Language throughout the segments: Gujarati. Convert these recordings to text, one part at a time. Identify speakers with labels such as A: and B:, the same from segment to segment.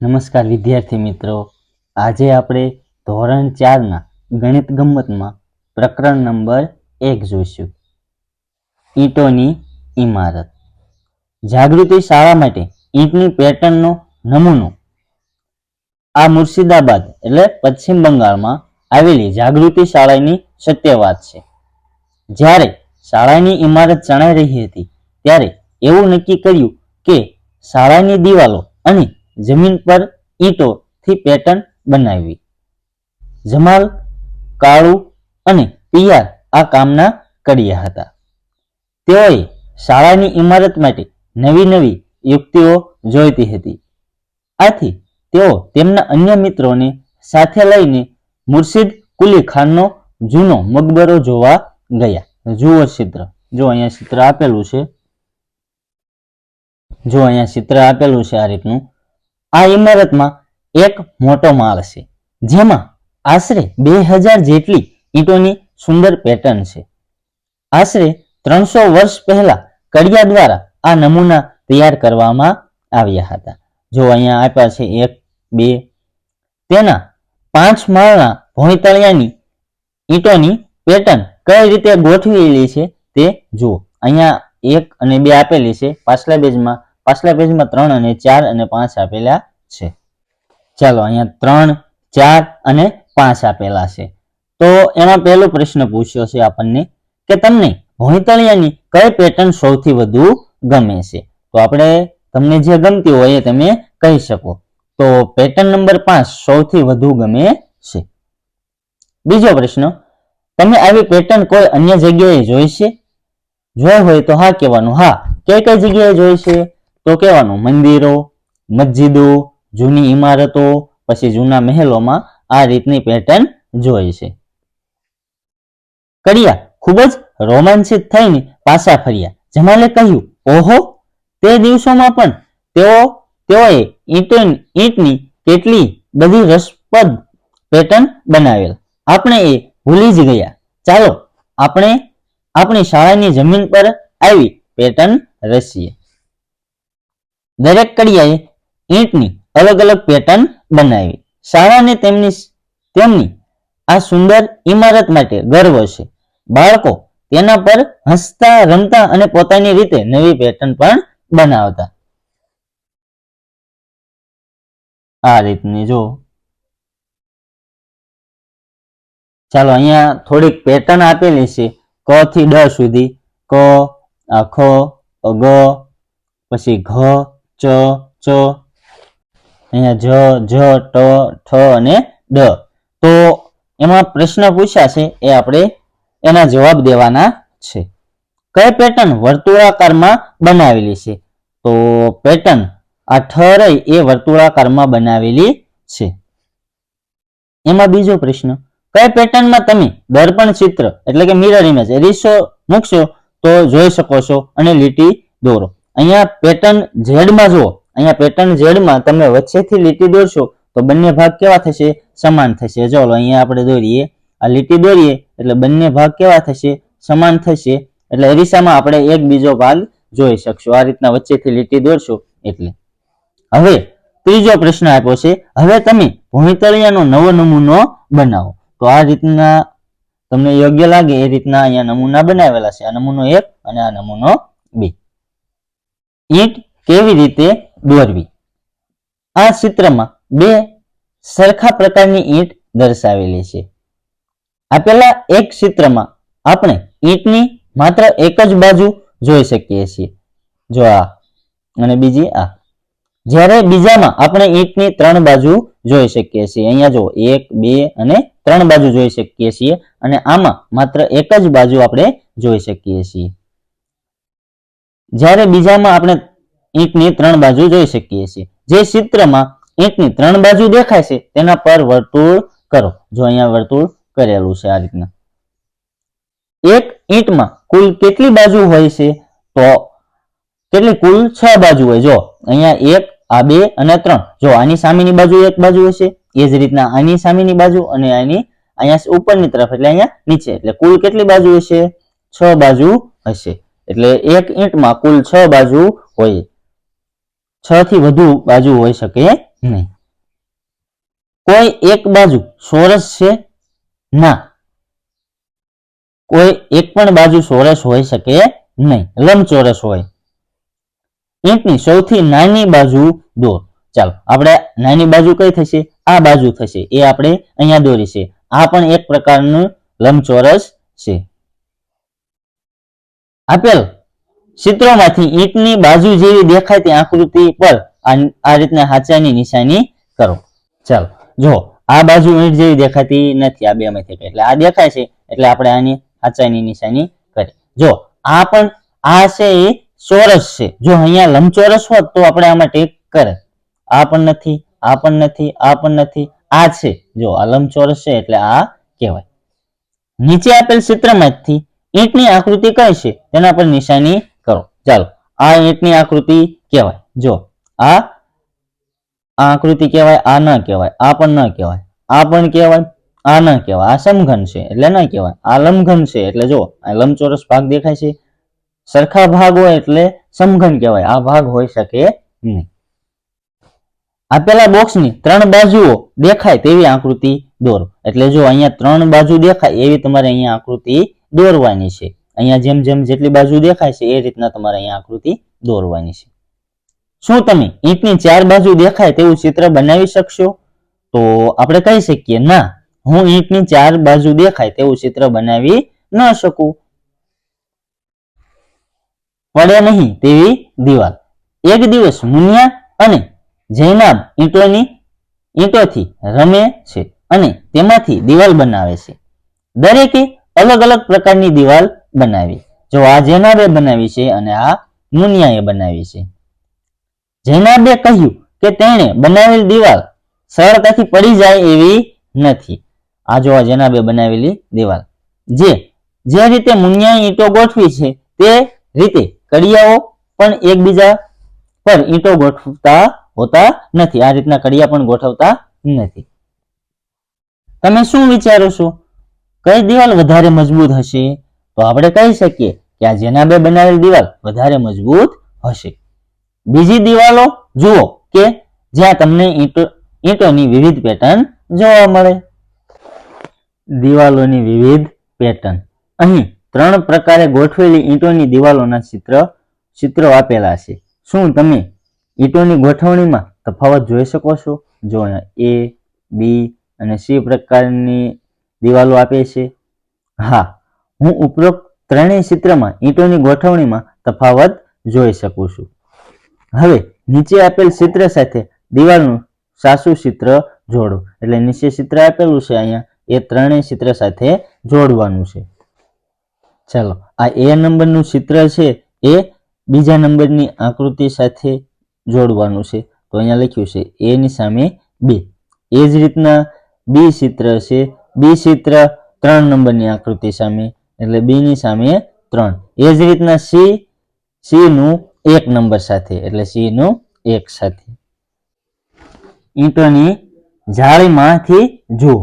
A: નમસ્કાર વિદ્યાર્થી મિત્રો. આજે આપણે ધોરણ ચારના ગણિત ગમ્મતમાં પ્રકરણ નંબર એક જોઈશું. ઈંટોની ઇમારત જાગૃતિ શાળા માટે ઈંટની પેટર્નનો નમૂનો. આ મુર્શિદાબાદ એટલે પશ્ચિમ બંગાળમાં આવેલી જાગૃતિ શાળાની સત્ય વાત છે. જ્યારે શાળાની ઇમારત ચણાઈ રહી હતી, ત્યારે એવું નક્કી કર્યું કે શાળાની દિવાલો અને જમીન પર ઈંટોથી પેટર્ન બનાવી. જમાલ, કાળુ અને પિયાર આ કામના કર્યા હતા. તેઓએ શાળાની ઇમારત માટે નવી નવી યુક્તિઓ જોઈતી હતી. આથી તેઓ તેમના અન્ય મિત્રોને સાથે લઈને મુર્શિદ કુલી ખાનનો જૂનો મકબરો જોવા ગયા. જુઓ ચિત્ર. જો અહીંયા ચિત્ર આપેલું છે. જો અહીંયા ચિત્ર આપેલું છે આ રીતનું આ ઇમારતમાં એક મોટો માળ છે, જેમાં આશરે બે હજાર જેટલી ઈંટોની સુંદર પેટર્ન છે. આશરે ત્રણસો વર્ષ પહેલા કડિયા દ્વારા આ નમૂના તૈયાર કરવામાં આવ્યા હતા. જો અહીંયા આપ્યા છે એક, બે, તેના પાંચ માળના ભોંયતળિયાની ઈંટોની પેટર્ન કઈ રીતે ગોઠવેલી છે તે જુઓ. અહીંયા એક અને બે આપેલી છે, પાછલા પેજમાં પાછલા પેજમાં ત્રણ અને ચાર અને પાંચ આપેલા છે. ચાલો, અહીંયા ત્રણ, ચાર અને પાંચ આપેલા છે. તો એમાં પહેલો પ્રશ્ન પૂછ્યો છે આપણને કે તમને ભોંયતળિયાની કઈ પેટર્ન સૌથી વધુ ગમે છે? તો આપણે તમને જે ગમતી હોય એ તમે કહી શકો. તો પેટર્ન નંબર પાંચ સૌથી વધુ ગમે છે. બીજો પ્રશ્ન, તમે આવી પેટર્ન કોઈ અન્ય જગ્યાએ જોઈ છે? જોઈ હોય તો હા કહેવાનું. હા, કઈ કઈ જગ્યાએ જોઈ છે? તો કહેવાનું, મંદિરો, મસ્જિદો, જૂની ઇમારતો, પછી જૂના મહેલોમાં આ રીતની પેટર્ન જોઈ છે. કડિયા, ખૂબ જ રોમાંચિત થઈને પાછા ફર્યા. જમાલે કહ્યું, ઓહો, તે દિવસોમાં પણ તેઓ, તેઓએ ઈંટ ઈંટની કેટલી બધી રસપ્રદ પેટર્ન બનાવેલ. આપણે એ ભૂલી જ ગયા. ચાલો, આપણે આપણી શાળાની જમીન પર આવી પેટર્ન રચીએ દરેક કડિયાએ ઈંટની અલગ અલગ પેટર્ન બનાવી. શાળાને તેમની તેમની આ સુંદર ઇમારત માટે ગર્વ છે. બાળકો તેના પર હસતા, રમતા અને પોતાની રીતે નવી પેટર્ન પણ બનાવતા. આ રીતની જો. ચાલો અહીંયા થોડીક પેટર્ન આપેલી છે. ક થી ડ સુધી. ક ખ, ગ, પછી ઘ ચ ચ. અહીંયા જ જ, ટ, ઠ અને ડ. તો એમાં પ્રશ્ન પૂછ્યા છે, એ આપણે એના જવાબ દેવાના છે. કઈ પેટર્ન વર્તુળાકારમાં બનાવેલી છે? તો પેટર્ન આ ઠ રહી એ વર્તુળાકારમાં બનાવેલી છે. એમાં બીજો પ્રશ્ન, કઈ પેટર્નમાં તમે દર્પણ ચિત્ર એટલે કે મિરર ઇમેજ રીસો મૂકશો તો જોઈ શકો છો અને લીટી દોરો. અહીંયા પેટર્ન ઝેડમાં જુઓ. અહીંયા પેટર્ન ઝેડમાં તમે વચ્ચેથી લીટી દોરશો તો બંને ભાગ કેવા થશે? સમાન થશે. ચાલો અહીંયા આપણે દોરીએ. આ લીટી દોરીએ એટલે બંને ભાગ કેવા થશે? સમાન થશે. એટલે અરીસામાં આપણે એક બીજો ભાગ જોઈ શકશું. આ રીતના વચ્ચેથી લીટી દોરશો એટલે. હવે ત્રીજો પ્રશ્ન આપ્યો છે. હવે તમે ભૂમિતળિયાનો નવો નમૂનો બનાવો. તો આ રીતના તમને યોગ્ય લાગે એ રીતના અહીંયા નમૂના બનાવેલા છે. આ નમૂનો એક અને આ નમૂનો ઈંટ કેવી રીતે દોરવી? આ ચિત્રમાં બે સરખા પ્રકારની ઈંટ દર્શાવેલી છે. આપેલા એક ચિત્રમાં આપણે ઈંટની માત્ર એક જ બાજુ જોઈ શકીએ છીએ. જો આ અને બીજી આ. જ્યારે બીજામાં આપણે ઈંટની ત્રણ બાજુ જોઈ શકીએ છીએ. અહીંયા જો એક, બે અને ત્રણ બાજુ જોઈ શકીએ છીએ અને આમાં માત્ર એક જ બાજુ આપણે જોઈ શકીએ છીએ. જ્યારે બીજામાં આપણે ઈંટની ત્રણ બાજુ જોઈ શકીએ છીએ. જે ચિત્રમાં ઈંટની ત્રણ બાજુ દેખાય છે, તેના પર વર્તુળ કરો. જો અહીંયા વર્તુળ કરેલું છે આ રીતના. એક ઈંટમાં કુલ કેટલી બાજુ હોય છે? તો કેટલી કુલ છ બાજુ હોય. જો અહીંયા એક, આ બે અને ત્રણ. જો આની સામેની બાજુ એક બાજુ હશે, એ જ રીતના આની સામેની બાજુ અને આની અહીંયા ઉપરની તરફ, એટલે અહીંયા નીચે. એટલે કુલ કેટલી બાજુ હશે? છ બાજુ હશે. એટલે એક ઈંટમાં કુલ છ બાજુ હોય. છ થી વધુ બાજુ હોઈ શકે નહીં. કોઈ એક બાજુ સોરસ છે? ના. કોઈ એક પણ બાજુ સોરસ હોઈ શકે નહીં. લંબચોરસ હોય. ઈંટની સૌથી નાની બાજુ દોર. ચાલો, આપણે નાની બાજુ કઈ થશે? આ બાજુ થશે. એ આપણે અહીંયા દોરી છે. આ પણ એક પ્રકારનું લંબચોરસ છે. આપેલ ચિત્રોમાંથી ઈંટની બાજુ જેવી દેખાતી આકૃતિ પર આ રીતના હાચાની નિશાની કરો. ચાલો, જો આ બાજુ ઈંટ જેવી દેખાતી નથી, આ બે માંથી એટલે આ દેખાય છે, એટલે આપણે આની હાચાની નિશાની કરી. જો, આ પણ, આ છે એ ચોરસ છે. જો અહીંયા લંબચોરસ હોત તો આપણે આમાં ટેક કરે. આ પણ નથી, આ પણ નથી, આ પણ નથી. આ છે. જો, આ લંબચોરસ છે, એટલે આ કહેવાય. નીચે આપેલ ચિત્રમાંથી ઈંટની આકૃતિ કઈ છે? તેના પર નિશાની ચાલો, આ ઈંટની આકૃતિ કહેવાય. જો, આ આકૃતિ કહેવાય, આ ન કહેવાય, આ પણ ન કહેવાય, આ પણ કહેવાય, આ ન કહેવાય, આ સમઘન છે એટલે ન કહેવાય, આ લંબઘન છે એટલે જો આ લંબચોરસ ભાગ દેખાય છે. સરખા ભાગ હોય એટલે સમઘન કહેવાય, આ ભાગ હોઈ શકે નહીં. આપેલા બોક્સની ત્રણ બાજુઓ દેખાય તેવી આકૃતિ દોરો. એટલે જો અહીંયા ત્રણ બાજુ દેખાય એવી તમારે અહીંયા આકૃતિ દોરવાની છે. અહીંયા જેમ જેમ જેટલી બાજુ દેખાય છે, એ રીતના તમારે અહીંયા આકૃતિ દોરવાની છે. શું તમે ઈંટની ચાર બાજુ દેખાય તેવું ચિત્ર બનાવી શકશો? તો આપણે કહી શકીએ, ના, હું ઈંટની ચાર બાજુ દેખાય તેવું ચિત્ર બનાવી ન શકું. પડે નહીં તેવી દિવાલ. એક દિવસ મુનિયા અને જૈનાબ ઈંટોની, ઈંટોથી રમે છે અને તેમાંથી દિવાલ બનાવે છે. દરેકે અલગ અલગ પ્રકારની દિવાલ બનાવી. જો આ જેનાબે બનાવી છે અને આ મુનિયાએ બનાવી છે. જેનાબે કહ્યું કે તેણે બનાવેલ દિવાલ સરળતાથી પડી જાય એવી નથી. આ જો જૈનાબે બનાવેલી દિવાલ. જે જે રીતે મુનિયાએ ઈંટો ગોઠવી છે તે રીતે કડિયાઓ પણ એકબીજા પર ઈંટો ગોઠવતા હોતા નથી. આ રીતના કડિયા પણ ગોઠવતા નથી. તમે શું વિચારો છો? કઈ દિવાલ વધારે મજબૂત હશે? તો આપણે કહી શકીએ કે આ જેનાબે બનાવેલી દિવાલ વધારે મજબૂત હશે. બીજી દિવાલો જુઓ કે જ્યાં તમને ઈંટો, ઈંટોની વિવિધ પેટર્ન જોવા મળે. દિવાલોની વિવિધ પેટર્ન. અહીં ત્રણ પ્રકારે ગોઠવેલી ઈંટોની દિવાલોના ચિત્ર, ચિત્રો આપેલા છે. શું તમે ઈંટોની ગોઠવણીમાં તફાવત જોઈ શકો છો? જો એ બી અને સી પ્રકારની દિવાલો આપે છે. હા, હું ઉપરોક્ત ત્રણેય ચિત્રમાં ઈંટોની ગોઠવણીમાં તફાવત જોઈ શકું છું. હવે, નીચે આપેલ ચિત્ર સાથે દિવાલનું સાસુ ચિત્ર જોડો. એટલે નીચે ચિત્ર આપેલું છે, અહીંયા એ ત્રણેય ચિત્ર સાથે જોડવાનું છે. ચાલો, આ એ નંબરનું ચિત્ર છે, એ બીજા નંબરની આકૃતિ સાથે જોડવાનું છે. તો અહીંયા લખ્યું છે, એની સામે બે. એ જ રીતના બી ચિત્ર છે બી ચિત્ર ત્રણ નંબરની આકૃતિ સામે, એટલે બી ની સામે ત્રણ. એ જ રીતના સી સી નું એક નંબર સાથે, એટલે સી નું એક સાથે. ઈંટોની જાળીમાંથી જુઓ.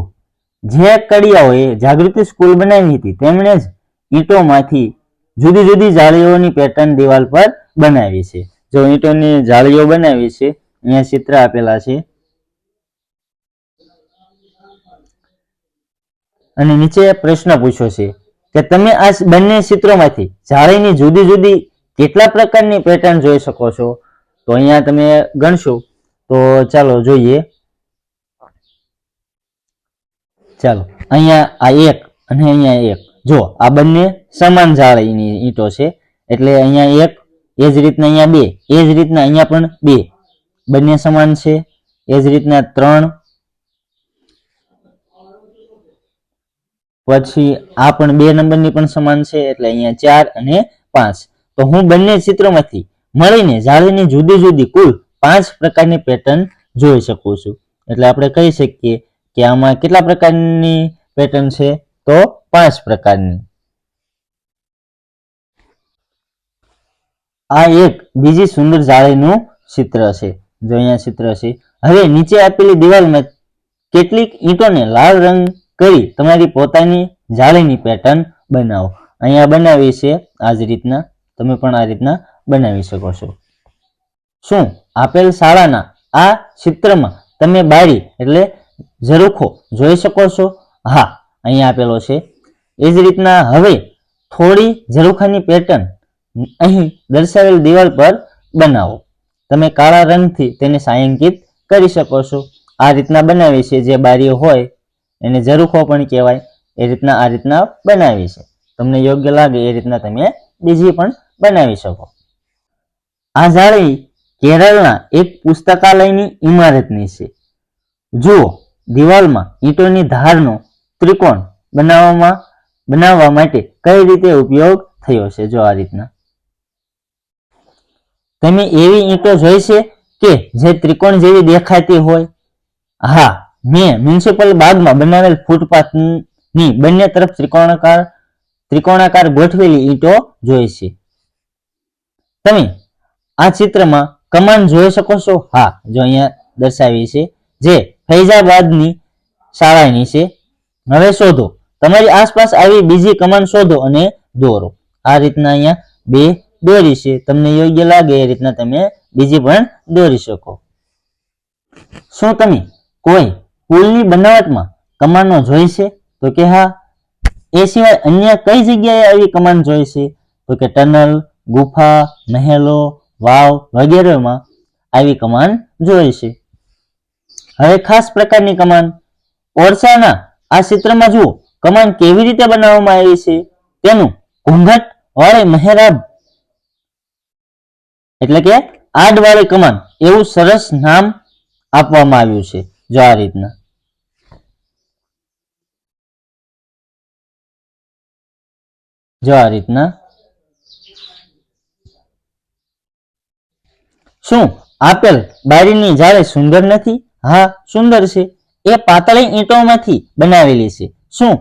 A: જે કડિયાઓએ જાગૃતિ સ્કૂલ બનાવી હતી, તેમણે જ ઈંટોમાંથી જુદી જુદી જાળીઓની પેટર્ન દિવાલ પર બનાવી છે. જો ઈંટોની જાળીઓ બનાવી છે, અહીંયા ચિત્ર આપેલા છે. અને નીચે પ્રશ્ન પૂછ્યો છે કે તમે આ બંને ચિત્રોમાંથી જાળીની જુદી જુદી કેટલા પ્રકારની પેટર્ન જોઈ શકો છો? તો અહીંયા તમે ગણશો. તો ચાલો જોઈએ. ચાલો, અહીંયા આ એક અને અહીંયા એક. જો આ બંને સમાન જાળીની ઈંટો છે. એટલે અહીંયા એક, એ જ રીતના અહીંયા બે, એ જ રીતના અહીંયા પણ બે. બંને સમાન છે. એ જ રીતના ત્રણ પછી આ પણ બે નંબરની પણ સમાન છે, એટલે અહીંયા ચાર અને પાંચ. તો હું બંને ચિત્રોમાંથી મળીને જાળીની જુદી જુદી કુલ પાંચ પ્રકારની પેટર્ન જોઈ શકું છું. એટલે આપણે કહી શકીએ કે આમાં કેટલા પ્રકારની પેટર્ન છે? તો પાંચ પ્રકારની. આ એક બીજી સુંદર જાળીનું ચિત્ર છે, જો અહીંયા ચિત્ર છે. હવે નીચે આપેલી દિવાલમાં કેટલીક ઈંટોને લાલ રંગ કરી તમારી પોતાની જાળીની પેટર્ન બનાવો. અહીંયા બનાવી છે આ જ રીતના, તમે પણ આ રીતના બનાવી શકો છો. શું આપેલ શાળાના આ ચિત્રમાં તમે બારી એટલે ઝરૂખો જોઈ શકો છો? હા, અહીંયા આપેલો છે. એ જ રીતના હવે થોડી ઝરૂખાની પેટર્ન અહીં દર્શાવેલ દિવાલ પર બનાવો. તમે કાળા રંગથી તેને સાયંકિત કરી શકો છો. આ રીતના બનાવી છે જે બારીઓ હોય એને ઝરૂખો પણ કહેવાય. એ રીતના આ રીતના બનાવી છે. તમને યોગ્ય લાગે એ રીતના તમે બીજી પણ બનાવી શકો. આ જાળી કેરળના એક પુસ્તકાલયની ઇમારતની છે. જુઓ, દિવાલમાં ઈંટોની ધારનો ત્રિકોણ બનાવવામાં, બનાવવા માટે કઈ રીતે ઉપયોગ થયો છે? જો આ રીતના. તમે એવી ઈંટો જોઈ છે કે જે ત્રિકોણ જેવી દેખાતી હોય? હા મેં મ્યુનિસિપલ બાગમાં બનાવેલ ફૂટપાથની બંને તરફ ત્રિકોણાકાર ત્રિકોણાકાર ગોઠવેલી ઈંટો જોઈ છે. તમે આ ચિત્રમાં કમાન જોઈ શકો છો? હા, જો અહીંયા દર્શાવી છે. જે ફૈઝાબાદની શાળાની છે. હવે શોધો. તમારી આસપાસ આવી બીજી કમાન શોધો અને દોરો. આ રીતના અહીંયા બે દોરી છે. તમને યોગ્ય લાગે એ રીતના તમે બીજી પણ દોરી શકો. શું તમે કોઈ પુલની બનાવટમાં કમાનો જોઈ છે તો કે હા, એ સિવાય અન્ય કઈ જગ્યાએ આવી કમાન જોઈ છે તો કે ટનલ, ગુફા, મહેલો, વાવ વગેરેમાં આવી કમાન જોઈ છે હવે ખાસ પ્રકારની કમાન. ઓરસાના આ ચિત્રમાં જુઓ, કમાન કેવી રીતે બનાવવામાં આવી છે? તેનું ઘૂંઘટ વાળી મહેરાબ. એટલે કે આડવાળી કમાન. એવું સરસ નામ આપવામાં આવ્યું છે જો આ રીતના. જો આ રીતના. શું આપેલ બારીની જાળી સુંદર નથી? હા, સુંદર છે. એ પાતળી ઈંટોમાંથી બનાવેલી છે. શું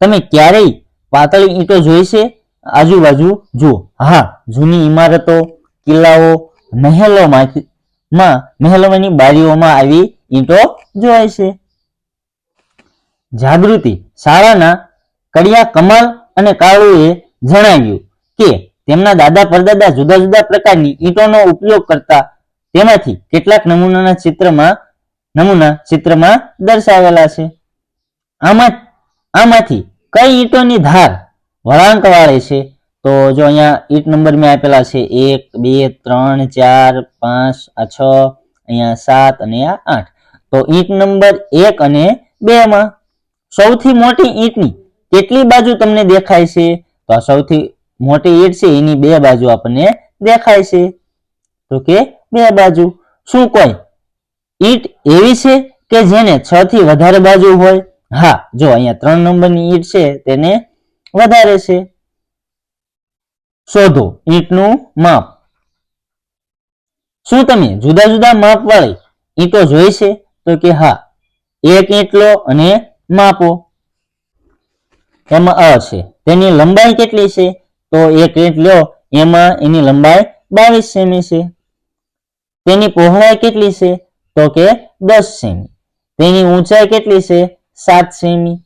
A: તમે ક્યારેય પાતળી ઈંટો જોઈ છે? આજુબાજુ જુઓ. હા, જૂની ઇમારતો કિલ્લાઓ, મહેલોમાંથી, માં, મહેલોની બારીઓમાં આવી ઈંટો જોવાય છે. જાગૃતિ, શાળાના કડિયા, કમલ અને કાળુએ જણાવ્યું કે તેમના દાદા પરદાદા જુદા જુદા પ્રકારની ઈંટોનો ઉપયોગ કરતા તેમાંથી કેટલાક નમૂનાના ચિત્રમાં નમૂના ચિત્રમાં દર્શાવેલા છે. આમાં, આમાંથી કઈ ઈંટોની ધાર વળાંક વાળે છે? તો જો અહીંયા ઈંટ નંબર મેં આપેલા છે, એક, બે, ત્રણ, ચાર, પાંચ, આ છ, અહીંયા સાત અને આ આઠ. તો ઈંટ નંબર એક અને બે માં સૌથી મોટી ઈંટની કેટલી બાજુ તમને દેખાય છે? તો આ સૌથી મોટી ઈંટ છે, એની બે બાજુ આપણને દેખાય છે. તો કે બે બાજુ, શું કોઈ? ઈંટ એવી છે કે જેને છ થી વધારે બાજુ હોય? હા, જો અહીંયા ત્રણ નંબરની ઈંટ છે, તેને વધારે છે. શોધો ઈંટનું માપ. શું તમે જુદા જુદા માપ વાળી ઈંટો જોઈ છે? તો કે હા, એક ઈંટ લો અને માપો. એમાં અ છે. તેની લંબાઈ કેટલી છે? તો એક ઈંટ લ્યો, એમાં એની લંબાઈ બાવીસ સેમી છે. તેની પહોળાઈ કેટલી છે? તો કે દસ સેમી. તેની ઊંચાઈ કેટલી છે? સાત સેમી.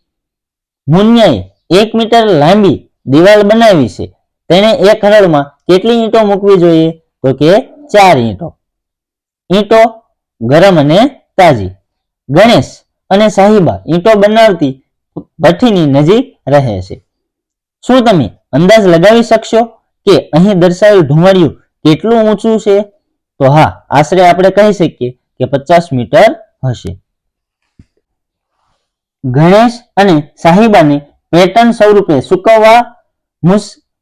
A: મુન્યાએ એક મીટર લાંબી દિવાલ બનાવી છે. તેણે એક હરળમાં કેટલી ઈંટો મૂકવી જોઈએ? તો કે ચાર ઈંટો. ઈંટો ગરમ અને તાજી. ગણેશ અને સાહિબા ઈંટો બનાવતી ભઠ્ઠીની નજીક રહે છે. શું તમે અંદાજ લગાવી શકશો કે અહીં દર્શાવેલ ધુમાડિયું કેટલું ઊંચું છે? તો હા, આશરે આપણે કહી શકીએ કે પચાસ મીટર હશે. ગણેશ અને સાહિબાને પેટર્ન સ્વરૂપે સૂકવવા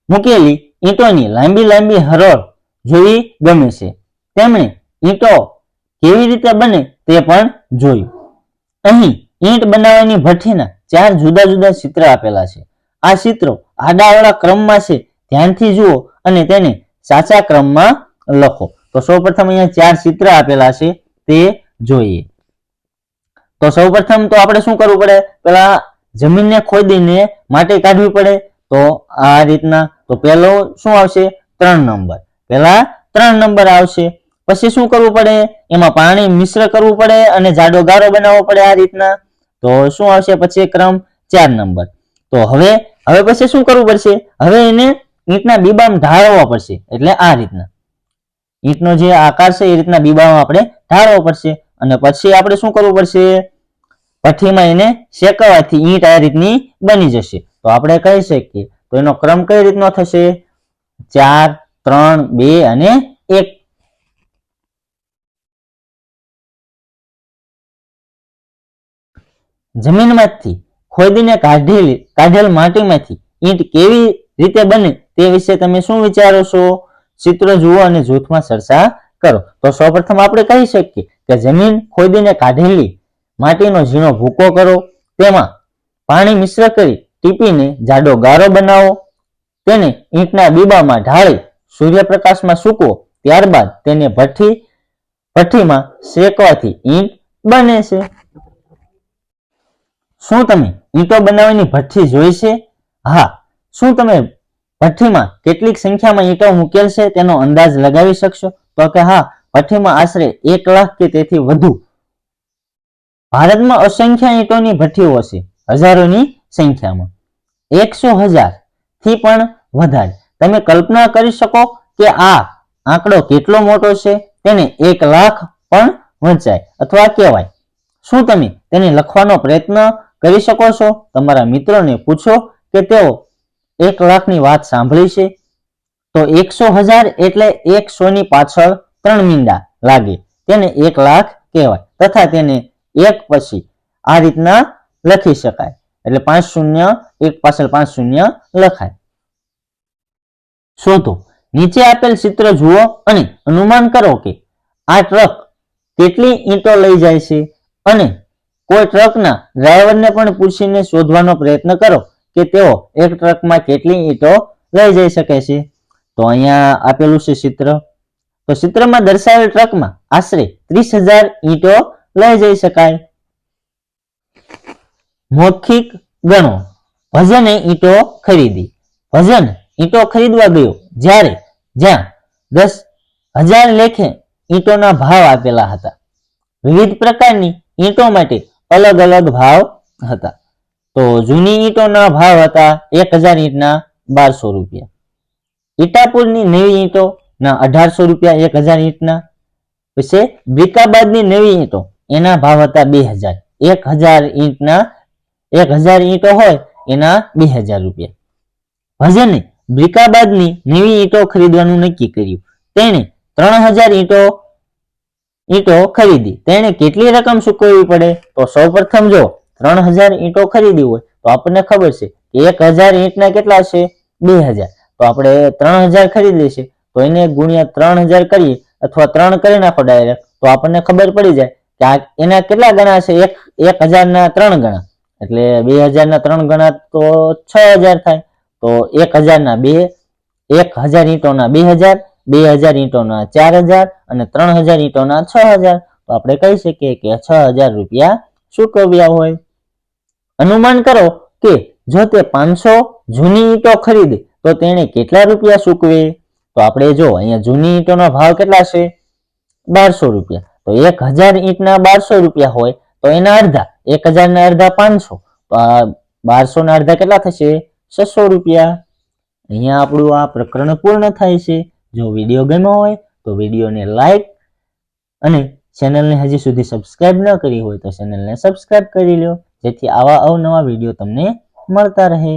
A: મૂકેલી ઈંટોની લાંબી લાંબી હરોળ જોવી ગમે છે. તેમણે ઈંટો કેવી રીતે બને તે પણ જોયું. અહીં ઈંટ બનાવવાની ભઠ્ઠીના ચાર જુદા જુદા ચિત્ર આપેલા છે. આ ચિત્રો આડાઅવળા ક્રમમાં છે. ધ્યાનથી જુઓ અને તેને સાચા ક્રમમાં લખો. તો સૌપ્રથમ અહીંયા ચાર ચિત્ર આપેલા છે તે જોઈએ. તો સૌપ્રથમ તો આપણે શું કરવું પડે? પેલા જમીનને ખોદીને માટી કાઢવી પડે. તો આ રીતના. તો પહેલો શું આવશે? ત્રણ નંબર. પહેલા ત્રણ નંબર આવશે. પછી શું કરવું પડે? એમાં પાણી મિશ્ર કરવું પડે અને જાડો ગારો બનાવવો પડે આ રીતના. તો શું આવશે? પછી ક્રમ ચાર નંબર. તો હવે હવે પછી શું કરવું પડશે? હવે એને ઈંટના બીબામ ઢાળવા પડશે. એટલે આ રીતના. ઈંટનો જે આકાર છે એ રીતના બીબામાં આપણે ઢાળવો પડશે. અને પછી આપણે શું કરવું પડશે? ભઠ્ઠીમાં એને શેકવાથી ઈંટ આ રીતની બની જશે. તો આપણે કહી શકીએ. તો એનો ક્રમ કઈ રીતનો થશે? ચાર, ત્રણ, બે અને એક. જમીનમાંથી ખોદીને કાઢેલી, કાઢેલ માટીમાંથી ઈંટ કેવી રીતે બને તે વિશે તમે શું વિચારો છો? ચિત્ર જુઓ અને જૂથમાં ચર્ચા કરો. તો સૌપ્રથમ આપણે કહી શકીએ કે જમીન ખોદીને કાઢેલી માટીનો ઝીણો ભૂકો કરો. તેમાં પાણી મિશ્ર કરી ટીપીને જાડો ગારો બનાવો. તેને ઈંટના બીબામાં ઢાળી સૂર્યપ્રકાશમાં સૂકવો. ત્યારબાદ તેને ભઠ્ઠી, ભઠ્ઠીમાં શેકવાથી ઈંટ બને છે. શું તમે ઈંટો બનાવવાની ભઠ્ઠી જોઈ છે? હા, શું તમે ભઠ્ઠીમાં કેટલીક સંખ્યામાં ઈંટો મૂકેલ છે તેનો અંદાજ લગાવી શકશો? તો કે હા, ભઠ્ઠીમાં આશરે એક લાખ કે તેથી વધુ. ભારતમાં અસંખ્ય ઈંટોની ભઠ્ઠીઓ છે, હજારોની સંખ્યામાં. એકસો હજારથી પણ વધારે. તમે કલ્પના કરી શકો કે આ આંકડો કેટલો મોટો છે? તેને એક લાખ પણ વંચાય અથવા કહેવાય. શું તમે તેને લખવાનો પ્રયત્ન કરી શકો છો? તમારા મિત્રોને પૂછો કે તેઓ એક લાખની વાત સાંભળી છે? તો એકસો હજાર એટલે એકસો ની પાછળ ત્રણ મીંડા લાગે. તેને એક લાખ કહેવાય તથા તેને એક પછી આ રીતના લખી શકાય. એટલે પાંચ શૂન્ય, એક પાછળ પાંચ શૂન્ય લખાય. શોધો. નીચે આપેલ ચિત્ર જુઓ અને અનુમાન કરો કે આ ટ્રક કેટલી ઈંટો લઈ જાય છે અને કોઈ ટ્રકના ડ્રાઈવરને પણ પૂછીને શોધવાનો પ્રયત્ન કરો કે તેઓ એક ટ્રકમાં કેટલી ઈંટો લઈ જઈ શકે છે. તો અહીંયા આપેલું છે ચિત્ર. તો ચિત્રમાં દર્શાવેલ ટ્રકમાં આશરે ત્રીસ હજાર ઈંટો લઈ જઈ શકાય. મૌખિક ગણો. ભજને ઈંટો ખરીદી. ભજન ઈંટો ખરીદવા ગયો જ્યારે જ્યાં દસ હજાર લેખે ઈંટોના ભાવ આપેલા હતા. વિવિધ પ્રકારની ઈંટો માટે અલગ અલગ ભાવ હતા. તો જૂની ઈંટોના ભાવ હતા એક હજાર ઈંટના બારસો રૂપિયા. ઈટાપુરની નવી ઈંટો ના અઢારસો રૂપિયા એક હજાર ઈંટના. પછી બ્રિકાબાદની નવી ઈંટો, એના ભાવ હતા બે હજાર. એક હજાર ઈંટના, એક હજાર ઈંટો હોય, એના બે હજાર રૂપિયા. ભજને બ્રિકાબાદની નવી ઈંટો ખરીદવાનું નક્કી કર્યું. તેણે ત્રણ હજાર ઈંટો ઈંટો ખરીદી. તેણે કેટલી રકમ ચૂકવવી પડે? તો સૌપ્રથમ જો, ત્રણ હજાર ઈંટો ખરીદી હોય, તો આપણને ખબર છે એક હજાર ઈંટના કેટલા છે? બે હજાર. તો આપણે ત્રણ હજાર ખરીદી છે તો એને ગુણ્યા ત્રણ હજાર કરીએ, અથવા ત્રણ કરી નાખો ડાયરેક્ટ, તો આપણને ખબર પડી જાય કે આ એના કેટલા ગણા છે? એક એક હજારના ત્રણ ગણા. એટલે બે હજારના ત્રણ ગણા તો છ હજાર થાય. તો એક હજારના બે, એક હજાર ઈંટોના બે હજાર બે હજાર ઈંટોના ચાર હજાર અને ત્રણ હજાર ઈંટોના છ હજાર. તો આપણે કહી શકીએ કે છ હજાર રૂપિયા ચૂકવ્યા હોય. અનુમાન કરો કે જો તે પાંચસો જૂની ઈંટો ખરીદે, તો તેણે કેટલા રૂપિયા ચૂકવે? તો આપણે જો અહીંયા જૂની ઈંટોનો ભાવ કેટલા છે? બારસો રૂપિયા. તો એક હજાર ઈંટના બારસો રૂપિયા હોય, તો એના અડધા, એક હજારના અડધા પાંચસો. બારસો ના અડધા કેટલા થશે? છસો રૂપિયા. અહીંયા આપણું આ પ્રકરણ પૂર્ણ થાય છે. જો વીડિયો ગમ્યો હોય તો વિડીયોને લાઈક અને ચેનલને હજી સુધી સબસ્ક્રાઇબ ન કરી હોય તો ચેનલને સબસ્ક્રાઇબ કરી લો જેથી આવા અવનવા વીડિયો તમને મળતા રહે.